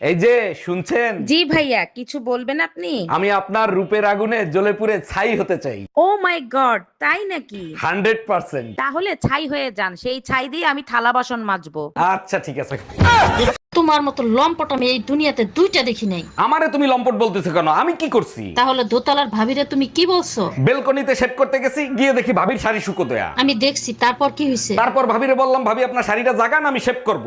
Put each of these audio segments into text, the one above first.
এই যে শুনছেন? জি ভাইয়া কিছু বলবেন আপনি? আমি আপনার রূপের আগুনে জ্বলে পুড়ে ছাই হতে চাই। ও মাই গড তাই নাকি? Hundred percent. তাহলে ছাই হয়ে যান সেই ছাই দিয়ে আমি থালা বাসন মাজবো। আচ্ছা ঠিক আছে। তোমার মতো লম্পট আমি এই দুনিয়াতে দুইটা দেখি নাই। আমারে তুমি লম্পট বলতেছো কেন? আমি কি করছি? তাহলে দোতলার ভাবিরে তুমি কি বলছো? বেলকনিতে শেভ করতে গেছি গিয়ে দেখি ভাবির শাড়ি শুকো দেয়া আমি দেখছি তারপর কি হয়েছে তারপর ভাবিরে বললাম ভাবি আপনার শাড়িটা জাগান আমি শেভ করব।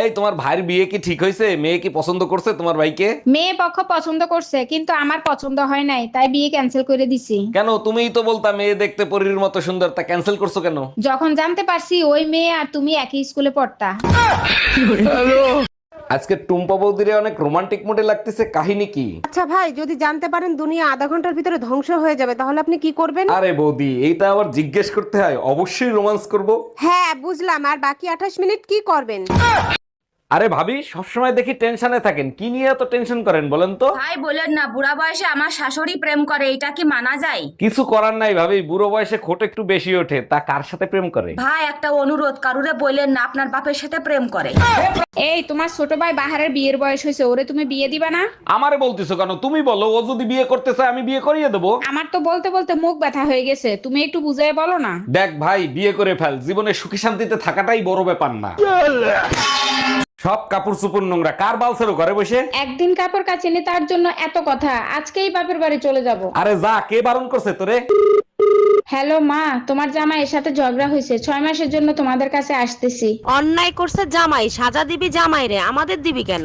এই তোমার ভাইয়ের বিয়ে কি ঠিক হয়েছে? মেয়ে কি পছন্দ করছে তোমার ভাইকে? মেয়ে পক্ষ পছন্দ করছে কিন্তু আমার পছন্দ হয় নাই তাই বিয়ে ক্যান্সেল করে দিছি। কেন? তুমিই তো বলতা মেয়ে দেখতে পরীর মতো সুন্দর তা ক্যান্সেল করছ কেন? যখন জানতে পারছি ওই মেয়ে আর তুমি একই স্কুলে পড়তা। আজকে টুম্পা বৌদিরে অনেক রোমান্টিক মোডে লাগতেছে কাহিনী কি? আচ্ছা ভাই যদি জানতে পারেন দুনিয়া আধা ঘণ্টার ভিতরে ধ্বংস হয়ে যাবে তাহলে আপনি কি করবেন? আরে বৌদি এইটা আবার জিজ্ঞেস করতে হয় অবশ্যই রোমান্স করব? হ্যাঁ বুঝলাম আর বাকি আঠাশ মিনিট কি করবেন? আরে ভাবি সবসময় দেখি টেনশনে থাকেন। কি নিয়ে এত টেনশন করেন বলেন তো? ভাই বলেন না বুড়া বয়সে আমার শাশুড়ি প্রেম করে এটা কি মানা যায়? কিছু করার নাই ভাবি বুড়ো বয়সে খোট একটু বেশি ওঠে তা কার সাথে প্রেম করে? ভাই একটা অনুরোধ কারুরে বললেন না আপনার বাপের সাথে প্রেম করে। এই তোমার ছোট ভাই বাহারের বিয়ের বয়স হয়েছে ওরে তুমি বিয়ে দিবা না? আমারে বলতেছো কেন? তুমি বলো ও যদি বিয়ে করতে চায় আমি বিয়ে করিয়ে দেবো। আমার তো বলতে বলতে মুখ ব্যথা হয়ে গেছে তুমি একটু বুঝাই বলো না। দেখ ভাই বিয়ে করে ফেল জীবনে সুখী শান্তিতে থাকাটাই বড় ব্যাপার না। সব কাপড় চুপুর নোংরা। কার বালসের ঘরে বসে? একদিন কাপড় কাচিনি তার জন্য এত কথা। আজকেই বাপের বাড়ি চলে যাব। আরে যা কে বারণ করছে তোরে? হ্যালো মা তোমার জামাইয়ের এর সাথে ঝগড়া হয়েছে। ছয় মাসের জন্য তোমাদের কাছে আসতেছি। অন্যায় করছে জামাই সাজা দিবি জামাই রে আমাদের দিবি কেন?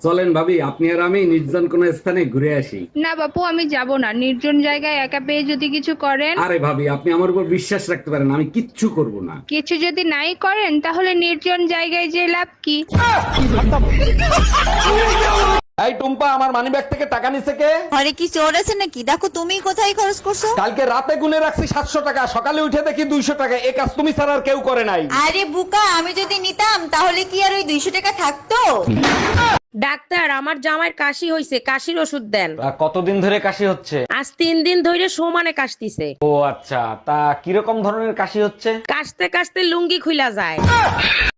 চলেন ভাবি আপনি আর আমি নির্জন কোন স্থানে ঘুরে আসি। না বাপু আমি যাব না। নির্জন জায়গায় একা পেয়ে যদি কিছু করেন আরে ভাবি আপনি আমার উপর বিশ্বাস রাখতে পারেন আমি কিচ্ছু করব না। কিছু যদি নাই করেন তাহলে নির্জন জায়গায় যে লাভ কি? এই টুম্পা আমার মানি ব্যাগ থেকে টাকা নিছে কে? ঘরে কি চোর আছে নাকি? দেখো তুমি কোথায় খরচ করছ? কালকে রাতে গুনে রাখছি সাতশো টাকা সকালে উঠে দেখি দুইশো টাকা। এ কাজ তুমি ছাড়া আর কেউ করে নাই। আরে বুকা আমি যদি নিতাম তাহলে কি আর ওই দুইশো টাকা থাকতো? ডাক্তার আমার জামাইয়ের কাশি হইছে কাশির ওষুধ দেন। কতদিন ধরে কাশি হচ্ছে? আজ তিন দিন ধরে সমানে কাশতিছে। ও আচ্ছা তা কীরকম ধরনের কাশি হচ্ছে? কাশতে কাশতে লুঙ্গি খুলে যায়।